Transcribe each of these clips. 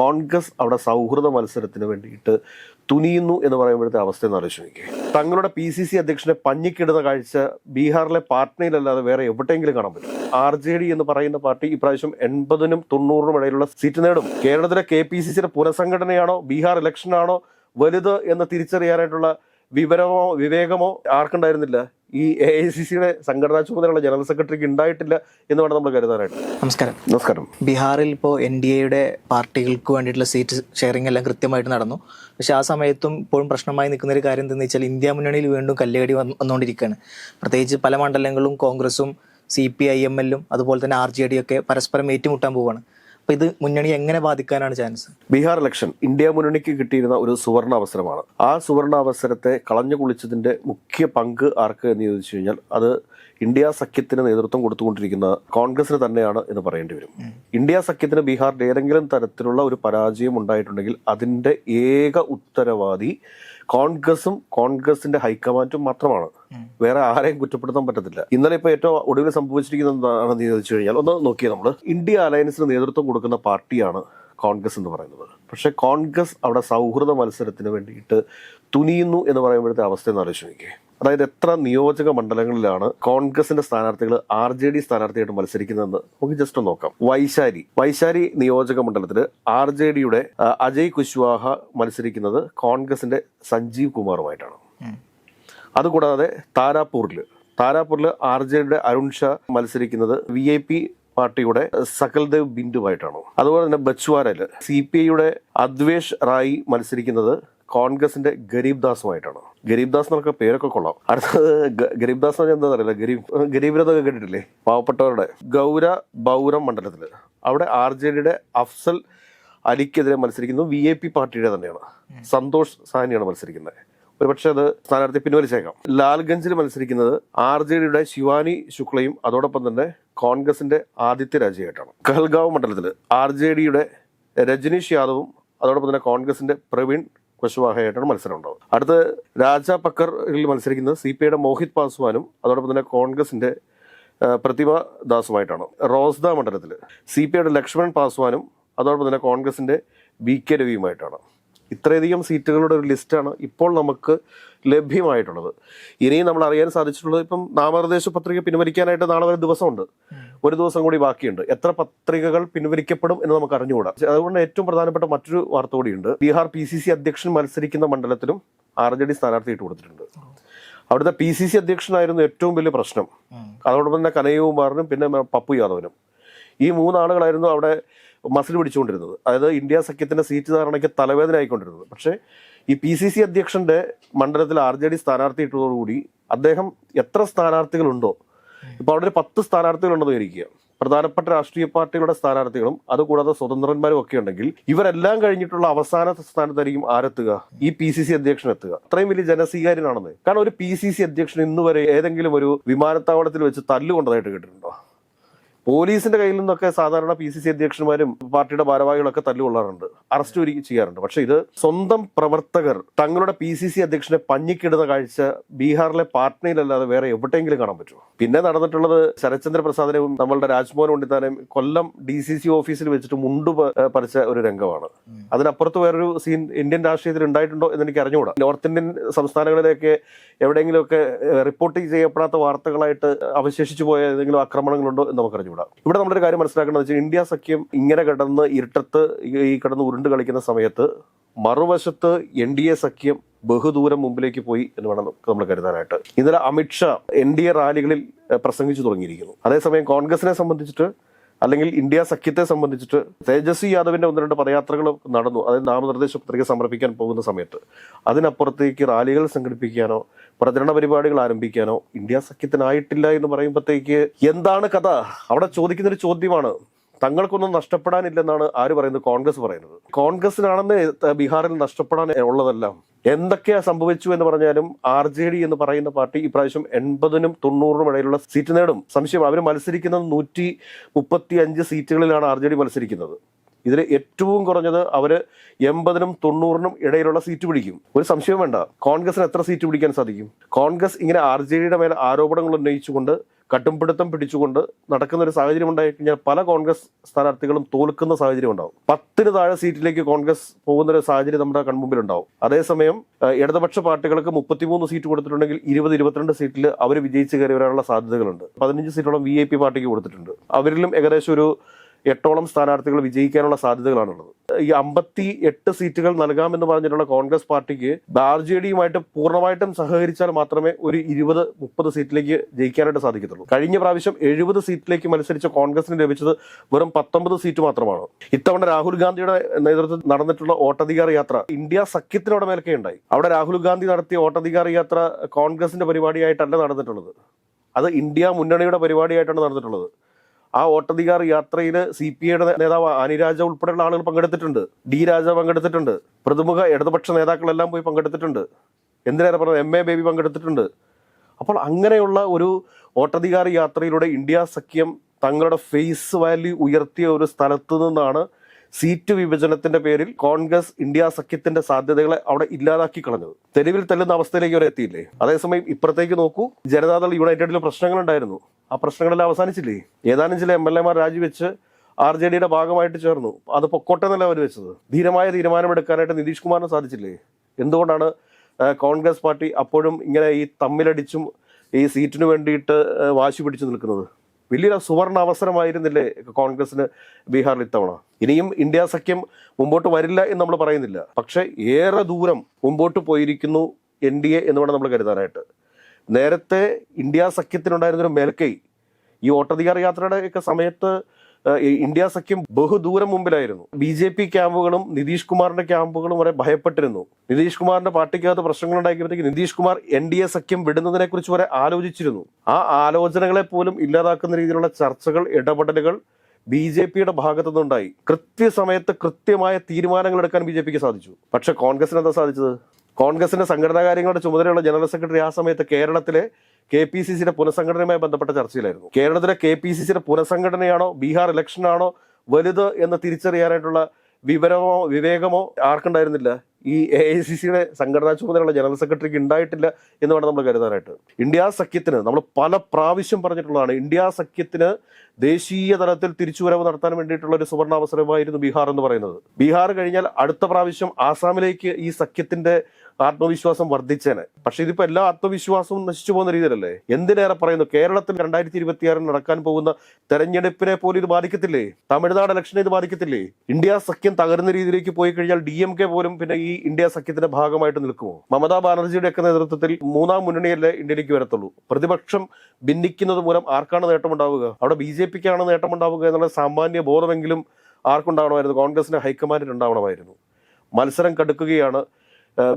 കോൺഗ്രസ് അവിടെ സൗഹൃദ മത്സരത്തിന് വേണ്ടിയിട്ട് തുനിയുന്നു എന്ന് പറയുമ്പോഴത്തെ അവസ്ഥ എന്ന് ആലോചിക്കുക തങ്ങളുടെ പി സി സി അധ്യക്ഷനെ പഞ്ഞിക്കിടുന്ന കാഴ്ച ബീഹാറിലെ പാട്നയിലല്ലാതെ വേറെ എവിടെയെങ്കിലും കാണാൻ പറ്റും. ആർ ജെ ഡി എന്ന് പറയുന്ന പാർട്ടി ഇപ്രാവശ്യം എൺപതിനും തൊണ്ണൂറിനും ഇടയിലുള്ള സീറ്റ് നേടും. കേരളത്തിലെ കെ പി സി സിയുടെ പുനഃസംഘടനയാണോ ബീഹാർ ഇലക്ഷനാണോ വലുത് എന്ന് തിരിച്ചറിയാനായിട്ടുള്ള വിവരമോ വിവേകമോ ആർക്കുണ്ടായിരുന്നില്ല? ഈ എ ഐ സി സിയുടെ സംഘടനാ ചുമതലയുള്ള ജനറൽ സെക്രട്ടറിക്ക് ഉണ്ടായിട്ടില്ല എന്ന് വേണം നമ്മൾ കരുതാനായിട്ട്. നമസ്കാരം. നമസ്കാരം. ബീഹാറിൽ ഇപ്പോൾ എൻ ഡി എയുടെ പാർട്ടികൾക്ക് വേണ്ടിയിട്ടുള്ള സീറ്റ് ഷെയറിംഗ് എല്ലാം കൃത്യമായിട്ട് നടന്നു. പക്ഷെ ആ സമയത്തും ഇപ്പോഴും പ്രശ്നമായി നിൽക്കുന്ന ഒരു കാര്യം എന്താണെന്ന് വെച്ചാൽ ഇന്ത്യ മുന്നണിയിൽ വീണ്ടും കല്ലുകടി വന്ന് വന്നുകൊണ്ടിരിക്കുകയാണ്. പ്രത്യേകിച്ച് പല മണ്ഡലങ്ങളും കോൺഗ്രസും സി പി ഐ എം എല്ലും അതുപോലെ തന്നെ ആർ ജെ ഡി ഒക്കെ പരസ്പരം ഏറ്റുമുട്ടാൻ പോവുകയാണ്. അപ്പോൾ ഇത് മുന്നണി എങ്ങനെ ബാധിക്കാനാണ് ചാൻസ് ബീഹാർ ഇലക്ഷൻ ഇന്ത്യ മുന്നണിക്ക് കിട്ടിയിരുന്ന ഒരു സുവർണ അവസരമാണ്. ആ സുവർണ അവസരത്തെ കളഞ്ഞു കുളിച്ചതിന്റെ മുഖ്യ പങ്ക് ആർക്ക് എന്ന് ചോദിച്ചു കഴിഞ്ഞാൽ അത് ഇന്ത്യ സഖ്യത്തിന് നേതൃത്വം കൊടുത്തുകൊണ്ടിരിക്കുന്ന കോൺഗ്രസിന് തന്നെയാണ് എന്ന് പറയേണ്ടി വരും. ഇന്ത്യ സഖ്യത്തിന് ബീഹാറിൽ ഏതെങ്കിലും തരത്തിലുള്ള ഒരു പരാജയം ഉണ്ടായിട്ടുണ്ടെങ്കിൽ അതിന്റെ ഏക ഉത്തരവാദി കോൺഗ്രസും കോൺഗ്രസിന്റെ ഹൈക്കമാൻഡും മാത്രമാണ്. വേറെ ആരെയും കുറ്റപ്പെടുത്താൻ പറ്റത്തില്ല. ഇന്നലെ ഇപ്പൊ ഏറ്റവും ഒടുവിൽ സംഭവിച്ചിരിക്കുന്നത് എന്താണെന്ന് ചോദിച്ചു കഴിഞ്ഞാൽ ഒന്ന് നോക്കിയാൽ നമ്മൾ ഇന്ത്യ അലയൻസിന് നേതൃത്വം കൊടുക്കുന്ന പാർട്ടിയാണ് കോൺഗ്രസ് എന്ന് പറയുന്നത്. പക്ഷെ കോൺഗ്രസ് അവിടെ സൗഹൃദ മത്സരത്തിന് വേണ്ടിയിട്ട് തുനിയുന്നു എന്ന് പറയുമ്പോഴത്തെ അവസ്ഥ എന്ന് ആലോചിച്ച് നോക്കിയേ അതായത് എത്ര നിയോജക മണ്ഡലങ്ങളിലാണ് കോൺഗ്രസിന്റെ സ്ഥാനാർത്ഥികൾ ആർ ജെ ഡി സ്ഥാനാർത്ഥിയായിട്ട് മത്സരിക്കുന്നതെന്ന് നമുക്ക് ജസ്റ്റ് നോക്കാം. വൈശാലി വൈശാലി നിയോജക മണ്ഡലത്തിൽ ആർ ജെ ഡിയുടെ അജയ് കുശ്വാഹ മത്സരിക്കുന്നത് കോൺഗ്രസിന്റെ സഞ്ജീവ് കുമാറുമായിട്ടാണ്. അതുകൂടാതെ താരാപൂരിൽ താരാപൂരിൽ ആർ ജെ ഡിയുടെ അരുൺ ഷാ മത്സരിക്കുന്നത് വി ഐ പി പാർട്ടിയുടെ സകൽദേവ് ബിന്ദുവായിട്ടാണ്. അതുപോലെ തന്നെ ബച്ച്വാരയിൽ സി പി ഐയുടെ അദ്വേഷ് റായി മത്സരിക്കുന്നത് കോൺഗ്രസിന്റെ ഗരീബ് ദാസുമായിട്ടാണ്. ഗരീബ് ദാസ് എന്നൊക്കെ പേരൊക്കെ കൊള്ളാം. അടുത്തത് ഗരീബ് ദാസ് എന്ന് എന്താ അറിയില്ല? ഗരീബ് ഗരീബിനൊക്കെ കേട്ടിട്ടില്ലേ? പാവപ്പെട്ടവരുടെ ഗൗര ബൗരം മണ്ഡലത്തിൽ അവിടെ ആർ ജെ ഡിയുടെ അഫ്സൽ അലിക്കെതിരെ മത്സരിക്കുന്നത് വി ഐ പി പാർട്ടിയുടെ തന്നെയാണ്. സന്തോഷ് സാനിയാണ് മത്സരിക്കുന്നത്. ഒരുപക്ഷെ അത് സ്ഥാനാർത്ഥി പിൻവലിച്ചേക്കാം. ലാൽഗഞ്ചിൽ മത്സരിക്കുന്നത് ആർ ജെ ഡിയുടെ ശിവാനി ശുക്ലയും അതോടൊപ്പം തന്നെ കോൺഗ്രസിന്റെ ആദിത്യ രാജയായിട്ടാണ് കഹൽഗാവ് മണ്ഡലത്തിൽ ആർ ജെ ഡിയുടെ രജനീഷ് യാദവും അതോടൊപ്പം തന്നെ കോൺഗ്രസിന്റെ പ്രവീൺ കുശ്വാഹയായിട്ടാണ് മത്സരം ഉണ്ടാവും അടുത്ത് രാജ പക്കറിൽ മത്സരിക്കുന്നത് സി പി ഐയുടെ മോഹിത് പാസ്വാനും അതോടൊപ്പം തന്നെ കോൺഗ്രസിന്റെ പ്രതിഭ ദാസുമായിട്ടാണ്. റോസ്ദ മണ്ഡലത്തിൽ സി പി ഐയുടെ ലക്ഷ്മൺ പാസ്വാനും അതോടൊപ്പം തന്നെ കോൺഗ്രസിന്റെ വി കെ രവിയുമായിട്ടാണ്. ഇത്രയധികം സീറ്റുകളുടെ ഒരു ലിസ്റ്റാണ് ഇപ്പോൾ നമുക്ക് ലഭ്യമായിട്ടുള്ളത്. ഇനിയും നമ്മൾ അറിയാൻ സാധിച്ചിട്ടുള്ളത് ഇപ്പം നാമനിർദ്ദേശ പത്രിക പിൻവലിക്കാനായിട്ട് നാളെ ഒരു ദിവസമുണ്ട്. ഒരു ദിവസം കൂടി ബാക്കിയുണ്ട്. എത്ര പത്രികകൾ പിൻവലിക്കപ്പെടും എന്ന് നമുക്ക് അറിഞ്ഞുകൂടാ. അതുകൊണ്ട് ഏറ്റവും പ്രധാനപ്പെട്ട മറ്റൊരു വാർത്ത കൂടിയുണ്ട്. ബീഹാർ പി സി സി അധ്യക്ഷൻ മത്സരിക്കുന്ന മണ്ഡലത്തിലും ആർ ജെ ഡി സ്ഥാനാർത്ഥി ഇട്ട് കൊടുത്തിട്ടുണ്ട്. അവിടുത്തെ പി സി സി അധ്യക്ഷനായിരുന്നു ഏറ്റവും വലിയ പ്രശ്നം. അതോടൊപ്പം തന്നെ കനയ്യകുമാറിനും പിന്നെ പപ്പു യാദവനും. ഈ മൂന്നാളുകളായിരുന്നു അവിടെ മസിൽ പിടിച്ചുകൊണ്ടിരുന്നത്. അതായത് ഇന്ത്യ സഖ്യത്തിന്റെ സീറ്റ് ധാരണയ്ക്ക് തലവേദന ആയിക്കൊണ്ടിരുന്നത് പക്ഷേ ഈ പി സി സി അധ്യക്ഷന്റെ മണ്ഡലത്തിൽ ആർ ജെ ഡി സ്ഥാനാർത്ഥി ഇട്ടതോടുകൂടി അദ്ദേഹം എത്ര സ്ഥാനാർത്ഥികളുണ്ടോ ഇപ്പൊ അവിടെ ഒരു പത്ത് സ്ഥാനാർത്ഥികളുണ്ടെന്ന് വിചാരിക്കുക. പ്രധാനപ്പെട്ട രാഷ്ട്രീയ പാർട്ടികളുടെ സ്ഥാനാർത്ഥികളും അതുകൂടാതെ സ്വതന്ത്രന്മാരും ഒക്കെ ഉണ്ടെങ്കിൽ ഇവരെല്ലാം കഴിഞ്ഞിട്ടുള്ള അവസാന സ്ഥാനത്തായിരിക്കും ആരെത്തുക? ഈ പി സി സി അധ്യക്ഷൻ എത്തുക. അത്രയും വലിയ ജനസ്വീകാര്യനാണെന്ന്. കാരണം ഒരു പി സി സി അധ്യക്ഷൻ ഇന്നുവരെ ഏതെങ്കിലും ഒരു വിമാനത്താവളത്തിൽ വെച്ച് തല്ലുകൊണ്ടതായിട്ട് കേട്ടിട്ടുണ്ടോ? പോലീസിന്റെ കയ്യിൽ നിന്നൊക്കെ സാധാരണ പി സി സി അധ്യക്ഷന്മാരും പാർട്ടിയുടെ ഭാരവാഹികളൊക്കെ തല്ലുകൊള്ളാറുണ്ട്. അറസ്റ്റ് ഒരുക്കി ചെയ്യാറുണ്ട്. പക്ഷെ ഇത് സ്വന്തം പ്രവർത്തകർ തങ്ങളുടെ പി സി സി അധ്യക്ഷനെ പഞ്ഞിക്കിടുന്ന കാഴ്ച ബീഹാറിലെ പാട്നയിലല്ലാതെ വേറെ എവിടെയെങ്കിലും കാണാൻ പറ്റുമോ? പിന്നെ നടന്നിട്ടുള്ളത് ശരത്ചന്ദ്ര പ്രസാദിനെയും നമ്മളുടെ രാജ്മോഹൻ ഉണ്ണിത്താനെയും കൊല്ലം ഡി സി സി ഓഫീസിൽ വെച്ചിട്ട് മുണ്ടു പറിച്ച ഒരു രംഗമാണ്. അതിനപ്പുറത്ത് വേറൊരു സീൻ ഇന്ത്യൻ രാഷ്ട്രീയത്തിൽ ഉണ്ടായിട്ടുണ്ടോ എന്ന് എനിക്ക് അറിഞ്ഞുകൂടാ. നോർത്ത് ഇന്ത്യൻ സംസ്ഥാനങ്ങളിലേക്ക് എവിടെയെങ്കിലുമൊക്കെ റിപ്പോർട്ട് ചെയ്യപ്പെടാത്ത വാർത്തകളായിട്ട് അവശേഷിച്ചു പോയ ഏതെങ്കിലും ആക്രമണങ്ങളുണ്ടോ എന്ന് നമുക്ക് അറിഞ്ഞുകൂടാ ഇവിടെ നമ്മളൊരു കാര്യം മനസ്സിലാക്കേണ്ടത് വെച്ചാൽ ഇന്ത്യ സഖ്യം ഇങ്ങനെ കിടന്ന് ഇരുട്ടത്ത് ഈ കിടന്ന് ഉരുണ്ട് കളിക്കുന്ന സമയത്ത് മറുവശത്ത് എൻ ഡി എ സഖ്യം ബഹുദൂരം മുമ്പിലേക്ക് പോയി എന്ന് വേണം നമ്മൾ കരുതാനായിട്ട്. ഇന്നലെ അമിത്ഷാ എൻ ഡി എ റാലികളിൽ പ്രസംഗിച്ചു തുടങ്ങിയിരിക്കുന്നു. അതേസമയം കോൺഗ്രസിനെ സംബന്ധിച്ചിട്ട് അല്ലെങ്കിൽ ഇന്ത്യ സഖ്യത്തെ സംബന്ധിച്ചിട്ട് തേജസ്വി യാദവിന്റെ ഒന്ന് രണ്ട് പദയാത്രകൾ നടന്നു. അതായത് നാമനിർദ്ദേശ പത്രിക സമർപ്പിക്കാൻ പോകുന്ന സമയത്ത്. അതിനപ്പുറത്തേക്ക് റാലികൾ സംഘടിപ്പിക്കാനോ പ്രചരണ പരിപാടികൾ ആരംഭിക്കാനോ ഇന്ത്യ സഖ്യത്തിനായിട്ടില്ല എന്ന് പറയുമ്പോഴത്തേക്ക് എന്താണ് കഥ? അവിടെ ചോദിക്കുന്ന ഒരു ചോദ്യമാണ്. തങ്ങൾക്കൊന്നും നഷ്ടപ്പെടാനില്ലെന്നാണ് ആര് പറയുന്നത്? കോൺഗ്രസ് പറയുന്നത്. കോൺഗ്രസിനാണെന്ന് ബീഹാറിൽ നഷ്ടപ്പെടാൻ ഉള്ളതെല്ലാം. എന്തൊക്കെയാ സംഭവിച്ചു എന്ന് പറഞ്ഞാലും ആർ ജെ ഡി എന്ന് പറയുന്ന പാർട്ടി ഇപ്രാവശ്യം എൺപതിനും തൊണ്ണൂറിനും ഇടയിലുള്ള സീറ്റ് നേടും. സംശയം അവർ മത്സരിക്കുന്നത് നൂറ്റി മുപ്പത്തി അഞ്ച് സീറ്റുകളിലാണ് ആർ ജെ ഡി മത്സരിക്കുന്നത്. ഇതിൽ ഏറ്റവും കുറഞ്ഞത് അവർ എൺപതിനും തൊണ്ണൂറിനും ഇടയിലുള്ള സീറ്റ് പിടിക്കും. ഒരു സംശയം വേണ്ട. കോൺഗ്രസിന് എത്ര സീറ്റ് പിടിക്കാൻ സാധിക്കും? കോൺഗ്രസ് ഇങ്ങനെ ആർ ജെ ഡിയുടെ മേലെ ആരോപണങ്ങൾ ഉന്നയിച്ചുകൊണ്ട് കട്ടുംപിടുത്തം പിടിച്ചുകൊണ്ട് നടക്കുന്ന ഒരു സാഹചര്യം ഉണ്ടായി കഴിഞ്ഞാൽ പല കോൺഗ്രസ് സ്ഥാനാർത്ഥികളും തോൽക്കുന്ന സാഹചര്യം ഉണ്ടാവും പത്തിന് താഴെ സീറ്റിലേക്ക് കോൺഗ്രസ് പോകുന്ന ഒരു സാഹചര്യം നമ്മുടെ കൺമുമ്പിൽ ഉണ്ടാവും അതേസമയം ഇടതുപക്ഷ പാർട്ടികൾക്ക് മുപ്പത്തിമൂന്ന് സീറ്റ് കൊടുത്തിട്ടുണ്ടെങ്കിൽ ഇരുപത് ഇരുപത്തിരണ്ട് സീറ്റിൽ അവർ വിജയിച്ച് കയറി വരാനുള്ള സാധ്യതകളുണ്ട്. പതിനഞ്ച് സീറ്റോളം വി ഐ പി പാർട്ടിക്ക് കൊടുത്തിട്ടുണ്ട്. അവരിലും ഏകദേശം ഒരു എട്ടോളം സ്ഥാനാർത്ഥികൾ വിജയിക്കാനുള്ള സാധ്യതകളാണുള്ളത്. ഈ അമ്പത്തി എട്ട് സീറ്റുകൾ നൽകാമെന്ന് പറഞ്ഞിട്ടുള്ള കോൺഗ്രസ് പാർട്ടിക്ക് ആർ ജെ ഡിയുമായിട്ട് പൂർണമായിട്ടും സഹകരിച്ചാൽ മാത്രമേ ഒരു ഇരുപത് മുപ്പത് സീറ്റിലേക്ക് ജയിക്കാനായിട്ട് സാധിക്കത്തുള്ളൂ. കഴിഞ്ഞ പ്രാവശ്യം എഴുപത് സീറ്റിലേക്ക് മത്സരിച്ച കോൺഗ്രസിന് ലഭിച്ചത് വെറും പത്തൊമ്പത് സീറ്റ് മാത്രമാണ്. ഇത്തവണ രാഹുൽ ഗാന്ധിയുടെ നേതൃത്വത്തിൽ നടന്നിട്ടുള്ള ഓട്ടധികാര യാത്ര ഇന്ത്യ സഖ്യത്തിനോടെ ഉണ്ടായി. അവിടെ രാഹുൽ ഗാന്ധി നടത്തിയ ഓട്ടധികാര യാത്ര കോൺഗ്രസിന്റെ പരിപാടിയായിട്ടല്ല നടന്നിട്ടുള്ളത്. അത് ഇന്ത്യ മുന്നണിയുടെ പരിപാടിയായിട്ടാണ് നടന്നിട്ടുള്ളത്. ആ വോട്ടധികാർ യാത്രയിൽ സി പി ഐയുടെ നേതാവ് അനിരാജ ഉൾപ്പെടെയുള്ള ആളുകൾ പങ്കെടുത്തിട്ടുണ്ട്. ഡി രാജ പങ്കെടുത്തിട്ടുണ്ട്. പ്രമുഖ ഇടതുപക്ഷ നേതാക്കളെല്ലാം പോയി പങ്കെടുത്തിട്ടുണ്ട്. എന്തിനേറെ പറഞ്ഞത്? എം എ ബേബി പങ്കെടുത്തിട്ടുണ്ട്. അപ്പോൾ അങ്ങനെയുള്ള ഒരു വോട്ടധികാർ യാത്രയിലൂടെ ഇന്ത്യ സഖ്യം തങ്ങളുടെ ഫേസ് വാല്യൂ ഉയർത്തിയ ഒരു സ്ഥലത്തു നിന്നാണ് സീറ്റ് വിഭജനത്തിന്റെ പേരിൽ കോൺഗ്രസ് ഇന്ത്യ സഖ്യത്തിന്റെ സാധ്യതകളെ അവിടെ ഇല്ലാതാക്കി കളഞ്ഞത്. തെരുവിൽ തെല്ലുന്ന അവസ്ഥയിലേക്ക് വരെ എത്തിയില്ലേ? അതേസമയം ഇപ്പുറത്തേക്ക് നോക്കൂ. ജനതാദൾ യുണൈറ്റഡിൽ പ്രശ്നങ്ങളുണ്ടായിരുന്നു. ആ പ്രശ്നങ്ങളെല്ലാം അവസാനിച്ചില്ലേ? ഏതാനും ചില എം എൽ എമാർ രാജിവെച്ച് ആർ ജെ ഡിയുടെ ഭാഗമായിട്ട് ചേർന്നു. അത് പൊക്കോട്ടെ എന്നല്ല അവർ വെച്ചത്? ധീരമായ തീരുമാനമെടുക്കാനായിട്ട് നിതീഷ് കുമാറിന് സാധിച്ചില്ലേ? എന്തുകൊണ്ടാണ് കോൺഗ്രസ് പാർട്ടി അപ്പോഴും ഇങ്ങനെ ഈ തമ്മിലടിച്ചും ഈ സീറ്റിന് വേണ്ടിയിട്ട് വാശി പിടിച്ചു നിൽക്കുന്നത്? വലിയൊരു സുവർണ അവസരമായിരുന്നില്ലേ കോൺഗ്രസിന് ബീഹാറിൽ ഇത്തവണ? ഇനിയും ഇന്ത്യ സഖ്യം മുമ്പോട്ട് വരില്ല എന്ന് നമ്മൾ പറയുന്നില്ല. പക്ഷേ ഏറെ ദൂരം മുമ്പോട്ട് പോയിരിക്കുന്നു എൻ ഡി എ എന്ന് വേണം നമ്മൾ കരുതാനായിട്ട്. നേരത്തെ ഇന്ത്യ സഖ്യത്തിനുണ്ടായിരുന്നൊരു മേൽക്കൈ ഈ വോട്ടധികാര യാത്രയുടെ ഒക്കെ സമയത്ത് ഇന്ത്യ സഖ്യം ബഹുദൂരം മുമ്പിലായിരുന്നു. ബി ജെ പി ക്യാമ്പുകളും നിതീഷ് കുമാറിന്റെ ക്യാമ്പുകളും വരെ ഭയപ്പെട്ടിരുന്നു. നിതീഷ് കുമാറിന്റെ പാർട്ടിക്കകത്ത് പ്രശ്നങ്ങൾ ഉണ്ടാക്കിയപ്പോഴത്തേക്ക് Nitish Kumar N D A സഖ്യം വിടുന്നതിനെ കുറിച്ച് വരെ ആലോചിച്ചിരുന്നു. ആ ആലോചനകളെ പോലും ഇല്ലാതാക്കുന്ന രീതിയിലുള്ള ചർച്ചകൾ ഇടപെടലുകൾ ബി ജെ പിയുടെ ഭാഗത്തു നിന്നുണ്ടായി. കൃത്യസമയത്ത് കൃത്യമായ തീരുമാനങ്ങൾ എടുക്കാൻ ബി ജെ പിക്ക് സാധിച്ചു. പക്ഷെ കോൺഗ്രസിന് എന്താ സാധിച്ചത്? കോൺഗ്രസിന്റെ സംഘടനാ കാര്യങ്ങളുടെ ചുമതലയുള്ള ജനറൽ സെക്രട്ടറി ആ സമയത്ത് കേരളത്തിലെ കെ പി സി സിയുടെ പുനഃസംഘടനയുമായി ബന്ധപ്പെട്ട ചർച്ചയിലായിരുന്നു. കേരളത്തിലെ കെ പി സി സിയുടെ പുനഃസംഘടനയാണോ ബീഹാർ ഇലക്ഷനാണോ വലുത് എന്ന് തിരിച്ചറിയാനായിട്ടുള്ള വിവരമോ വിവേകമോ ആർക്കുണ്ടായിരുന്നില്ല? ഈ എ ഐ സി സിയുടെ സംഘടനാ ചുമതലയുള്ള ജനറൽ സെക്രട്ടറിക്ക് ഉണ്ടായിട്ടില്ല എന്ന് വേണം നമ്മൾ കരുതാനായിട്ട്. ഇന്ത്യ സഖ്യത്തിന് നമ്മൾ പല പ്രാവശ്യം പറഞ്ഞിട്ടുള്ളതാണ് ഇന്ത്യ സഖ്യത്തിന് ദേശീയ തലത്തിൽ തിരിച്ചുവരവ് നടത്താൻ വേണ്ടിയിട്ടുള്ള ഒരു സുവർണാവസരമായിരുന്നു ബീഹാർ എന്ന് പറയുന്നത്. ബീഹാർ കഴിഞ്ഞാൽ അടുത്ത പ്രാവശ്യം ആസാമിലേക്ക് ഈ സഖ്യത്തിന്റെ ആത്മവിശ്വാസം വർദ്ധിച്ചേനെ. പക്ഷെ ഇതിപ്പോ എല്ലാ ആത്മവിശ്വാസവും നശിച്ചു പോകുന്ന രീതിയിലല്ലേ? എന്തിനേറെ പറയുന്നു? കേരളത്തിൽ രണ്ടായിരത്തി ഇരുപത്തിയാറിൽ നടക്കാൻ പോകുന്ന തെരഞ്ഞെടുപ്പിനെ പോലും ഇത് ബാധിക്കത്തില്ലേ? തമിഴ്നാട് ഇലക്ഷനെ ഇത് ബാധിക്കത്തില്ലേ? ഇന്ത്യ സഖ്യം തകരുന്ന രീതിയിലേക്ക് പോയി കഴിഞ്ഞാൽ ഡി എം കെ പോലും പിന്നെ ഈ ഇന്ത്യ സഖ്യത്തിന്റെ ഭാഗമായിട്ട് നിൽക്കുമോ? മമതാ ബാനർജിയുടെ ഒക്കെ നേതൃത്വത്തിൽ മൂന്നാം മുന്നണിയല്ലേ ഇന്ത്യയിലേക്ക് വരത്തുള്ളൂ. പ്രതിപക്ഷം ഭിന്നിക്കുന്നത് മൂലം ആർക്കാണ് നേട്ടമുണ്ടാവുക? അവിടെ ബി ജെ പിക്കാണ് നേട്ടമുണ്ടാവുക എന്നുള്ള സാമാന്യ ബോധമെങ്കിലും ആർക്കുണ്ടാവണമായിരുന്നു? കോൺഗ്രസിന്റെ ഹൈക്കമാൻഡിൽ ഉണ്ടാവണമായിരുന്നു. മത്സരം കടുക്കുകയാണ്.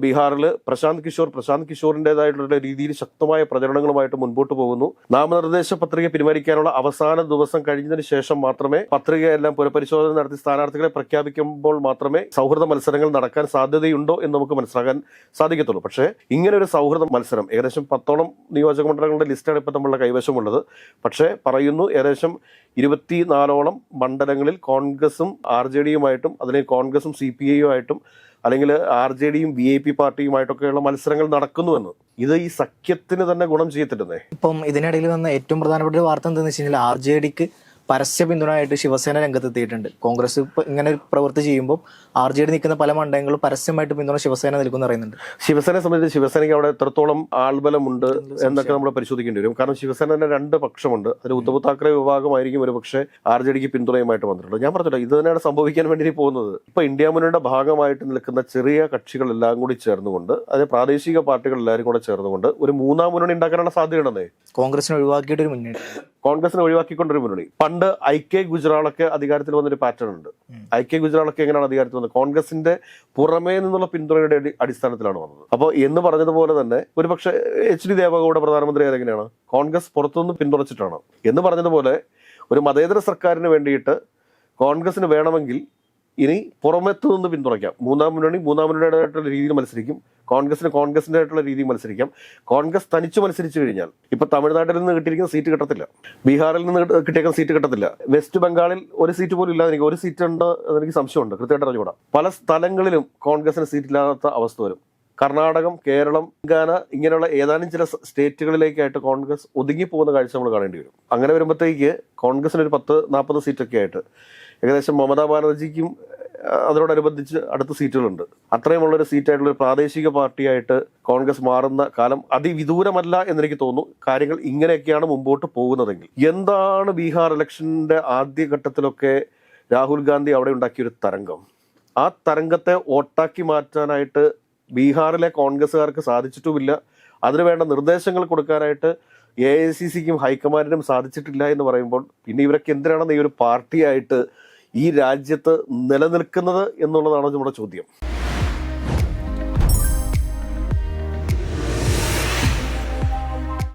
ബീഹാറിൽ പ്രശാന്ത് കിഷോർ പ്രശാന്ത് കിഷോറിന്റെതായിട്ടുള്ള രീതിയിൽ ശക്തമായ പ്രചരണങ്ങളുമായിട്ട് മുൻപോട്ട് പോകുന്നു. നാമനിർദ്ദേശ പത്രിക പിൻവലിക്കാനുള്ള അവസാന ദിവസം കഴിഞ്ഞതിന് ശേഷം മാത്രമേ പത്രികയെല്ലാം പുനഃപരിശോധന നടത്തി സ്ഥാനാർത്ഥികളെ പ്രഖ്യാപിക്കുമ്പോൾ മാത്രമേ സൗഹൃദ മത്സരങ്ങൾ നടക്കാൻ സാധ്യതയുണ്ടോ എന്ന് നമുക്ക് മനസ്സിലാക്കാൻ സാധിക്കത്തുള്ളൂ. പക്ഷേ ഇങ്ങനെ ഒരു സൗഹൃദ മത്സരം ഏകദേശം പത്തോളം നിയോജക മണ്ഡലങ്ങളുടെ ലിസ്റ്റാണ് ഇപ്പോൾ നമ്മളുടെ കൈവശമുള്ളത്. പക്ഷേ പറയുന്നു ഏകദേശം ഇരുപത്തിനാലോളം മണ്ഡലങ്ങളിൽ കോൺഗ്രസും ആർ ജെ ഡിയുമായിട്ടും അതിലെ കോൺഗ്രസും സി പി ഐയുമായിട്ടും അല്ലെങ്കിൽ ആർ ജെ ഡിയും ബി ഐ പി പാർട്ടിയുമായിട്ടൊക്കെയുള്ള മത്സരങ്ങൾ നടക്കുന്നുവെന്ന് ഇത് ഈ സഖ്യത്തിന് തന്നെ ഗുണം ചെയ്യത്തില്ലെന്നേ? ഇപ്പം ഇതിനിടയിൽ വന്ന ഏറ്റവും പ്രധാനപ്പെട്ട ഒരു വാർത്ത എന്താണെന്ന് വെച്ച് കഴിഞ്ഞാൽ ആർ ജെ ഡിക്ക് പരസ്യ പിന്തുണയായിട്ട് ശിവസേന രംഗത്തെത്തിയിട്ടുണ്ട്. കോൺഗ്രസ് ഇപ്പൊ ഇങ്ങനെ ഒരു പ്രവൃത്തി ചെയ്യുമ്പോൾ ആർ ജെ ഡി നിൽക്കുന്ന പല മണ്ഡലങ്ങളും പരസ്യമായിട്ട് പിന്തുണ ശിവസേന നിൽക്കുന്ന പറയുന്നുണ്ട്. ശിവസേനയെ സംബന്ധിച്ച് ശിവസേനയ്ക്ക് അവിടെ എത്രത്തോളം ആൾബലമുണ്ട് എന്നൊക്കെ നമ്മൾ പരിശോധിക്കേണ്ടി വരും. കാരണം ശിവസേന തന്നെ രണ്ട് പക്ഷമുണ്ട്. അതിൽ ഉദ്ധവ് താക്കറെ വിഭാഗമായിരിക്കും ഒരു പക്ഷേ ആർ ജെ ഡിക്ക് പിന്തുണയുമായിട്ട് വന്നിട്ടുള്ളത്. ഞാൻ പറഞ്ഞല്ലോ ഇത് തന്നെയാണ് സംഭവിക്കാൻ വേണ്ടി പോകുന്നത്. ഇപ്പൊ ഇന്ത്യ മുന്നണിയുടെ ഭാഗമായിട്ട് നിൽക്കുന്ന ചെറിയ കക്ഷികളെല്ലാം കൂടി ചേർന്നുകൊണ്ട് അതായത് പ്രാദേശിക പാർട്ടികൾ എല്ലാവരും കൂടെ ചേർന്നുകൊണ്ട് ഒരു മൂന്നാം മുന്നണി ഉണ്ടാക്കാനുള്ള സാധ്യതയുണ്ടെന്നേ? കോൺഗ്രസിനെ ഒഴിവാക്കിയിട്ട് ഒരു മുന്നണി. കോൺഗ്രസിനെ ഒഴിവാക്കിക്കൊണ്ടൊരു മുന്നണി. പണ്ട് ഐ കെ ഗുജറാളൊക്കെ അധികാരത്തിൽ വന്നൊരു പാറ്റേൺ ഉണ്ട്. ഐ കെ ഗുജറാളൊക്കെ എങ്ങനെയാണ് അധികാരത്തിൽ വന്നത്? കോൺഗ്രസിന്റെ പുറമേ നിന്നുള്ള പിന്തുണയുടെ അടിസ്ഥാനത്തിലാണ് വന്നത്. അപ്പോൾ എന്ന് പറഞ്ഞതുപോലെ തന്നെ ഒരുപക്ഷെ എച്ച് ഡി ദേവഗൌഡ പ്രധാനമന്ത്രി ഏതെങ്ങനെയാണ്? കോൺഗ്രസ് പുറത്തുനിന്ന് പിന്തുണച്ചിട്ടാണ്. എന്ന് പറഞ്ഞതുപോലെ ഒരു മതേതര സർക്കാരിന് വേണ്ടിയിട്ട് കോൺഗ്രസിന് വേണമെങ്കിൽ ഇനി പുറമത്ത് നിന്ന് പിന്തുണയ്ക്കാം. മൂന്നാം മുന്നണി മൂന്നാം മുന്നണിയുടേതായിട്ടുള്ള രീതിയിൽ മത്സരിക്കും. കോൺഗ്രസിന് കോൺഗ്രസിന്റെ ആയിട്ടുള്ള രീതിയിൽ മത്സരിക്കാം. കോൺഗ്രസ് തനിച്ച് മത്സരിച്ചു കഴിഞ്ഞാൽ ഇപ്പൊ തമിഴ്നാട്ടിൽ നിന്ന് കിട്ടിയിരിക്കുന്ന സീറ്റ് കിട്ടത്തില്ല. ബീഹാറിൽ നിന്ന് കിട്ട- കിട്ടിയേക്കുന്ന സീറ്റ് കിട്ടത്തില്ല. വെസ്റ്റ് ബംഗാളിൽ ഒരു സീറ്റ് പോലും ഇല്ലാതെ എനിക്ക് ഒരു സീറ്റ് ഉണ്ട് എന്നെനിക്ക് സംശയമുണ്ട്. കൃത്യമായിട്ട് അറിഞ്ഞുകൂടാ. പല സ്ഥലങ്ങളിലും കോൺഗ്രസിന് സീറ്റ് ഇല്ലാത്ത അവസ്ഥ വരും. കർണാടകം കേരളം തെലങ്കാന ഇങ്ങനെയുള്ള ഏതാനും ചില സ്റ്റേറ്റുകളിലേക്കായിട്ട് കോൺഗ്രസ് ഒതുങ്ങി പോകുന്ന കാഴ്ച നമ്മൾ കാണേണ്ടി വരും. അങ്ങനെ വരുമ്പോഴത്തേക്ക് കോൺഗ്രസിന് ഒരു പത്ത് നാൽപ്പത് സീറ്റൊക്കെ ആയിട്ട് ഏകദേശം മമതാ ബാനർജിക്കും അതിനോടനുബന്ധിച്ച് അടുത്ത സീറ്റുകളുണ്ട്. അത്രയുമുള്ളൊരു സീറ്റായിട്ടുള്ള ഒരു പ്രാദേശിക പാർട്ടിയായിട്ട് കോൺഗ്രസ് മാറുന്ന കാലം അതിവിദൂരമല്ല എന്നെനിക്ക് തോന്നുന്നു. കാര്യങ്ങൾ ഇങ്ങനെയൊക്കെയാണ് മുമ്പോട്ട് പോകുന്നതെങ്കിൽ. എന്താണ് ബീഹാർ ഇലക്ഷന്റെ ആദ്യഘട്ടത്തിലൊക്കെ രാഹുൽ ഗാന്ധി അവിടെ ഉണ്ടാക്കിയ ഒരു തരംഗം? ആ തരംഗത്തെ ഓട്ടാക്കി മാറ്റാനായിട്ട് ബീഹാറിലെ കോൺഗ്രസ്സുകാർക്ക് സാധിച്ചിട്ടുമില്ല. അതിനു വേണ്ട നിർദ്ദേശങ്ങൾ കൊടുക്കാനായിട്ട് എ ഐ സി സിക്കും ഹൈക്കമാൻഡിനും സാധിച്ചിട്ടില്ല എന്ന് പറയുമ്പോൾ പിന്നെ ഇവരൊക്കെ എന്തിനാണെന്ന് ഈ ഒരു പാർട്ടിയായിട്ട് ഈ രാജ്യത്ത് നിലനിൽക്കുന്നത് എന്നുള്ളതാണ് നമ്മുടെ ചോദ്യം.